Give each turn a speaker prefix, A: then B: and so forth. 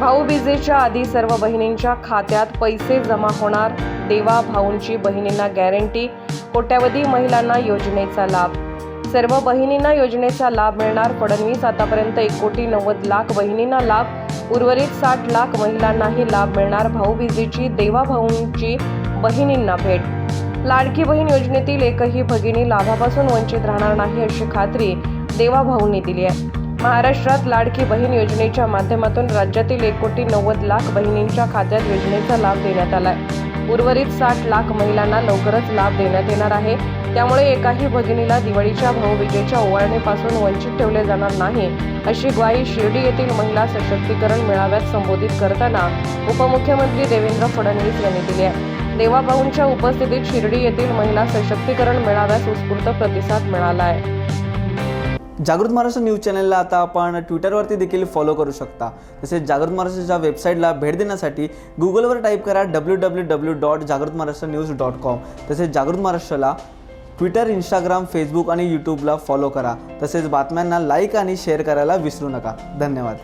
A: भाऊबीजेच्या आधी सर्व बहिणींच्या खात्यात पैसे जमा होणार. देवा भाऊंची बहिणींना गॅरंटी कोट्यावधी महिलांना योजनेचा लाभ. सर्व बहिणींना योजनेचा लाभ मिळणार. फडणवीस आतापर्यंत एक कोटी नव्वद लाख बहिणींना लाभ. उर्वरित साठ लाख महिलांनाही लाभ मिळणार. भाऊबीजेची देवाभाऊंची बहिणींना भेट. लाडकी बहीण योजनेतील एकही भगिनी लाभापासून वंचित राहणार नाही अशी खात्री देवाभाऊंनी दिली आहे. महाराष्ट्रात लाडकी बहीण योजनेच्या माध्यमातून राज्यातील एक कोटी नव्वद लाख बहिणींच्या खात्यात योजनेचा लाभ देण्यात आला आहे उर्वरित साठ लाख महिलांना लवकरच लाभ देण्यात येणार आहे. त्यामुळे एकाही भगिनीला दिवाळीच्या भाऊबीजेच्या ओवाळणीपासून वंचित ठेवले जाणार नाही अशी ग्वाही शिर्डी येथील महिला सशक्तीकरण मेळाव्यात संबोधित करताना उपमुख्यमंत्री देवेंद्र फडणवीस यांनी दिली आहे. देवाभाऊंच्या उपस्थितीत शिर्डी येथील महिला सशक्तीकरण मेळाव्यास उत्स्फूर्त प्रतिसाद मिळाला आहे
B: जागृत महाराष्ट्र न्यूज चॅनलला आता आपण ट्विटरवरती देखील फॉलो करू शकता. तसेच जागृत महाराष्ट्राच्या वेबसाईटला भेट देण्यासाठी गुगलवर टाईप करा डब्ल्यू डब्ल्यू डब्ल्यू डॉट जागृत महाराष्ट्र न्यूज डॉट कॉम तसेच जागृत महाराष्ट्राला ट्विटर इंस्टाग्राम फेसबुक आणि यूट्यूबला फॉलो करा. तसेच बातम्यांना लाईक आणि शेअर करायला विसरू नका. धन्यवाद.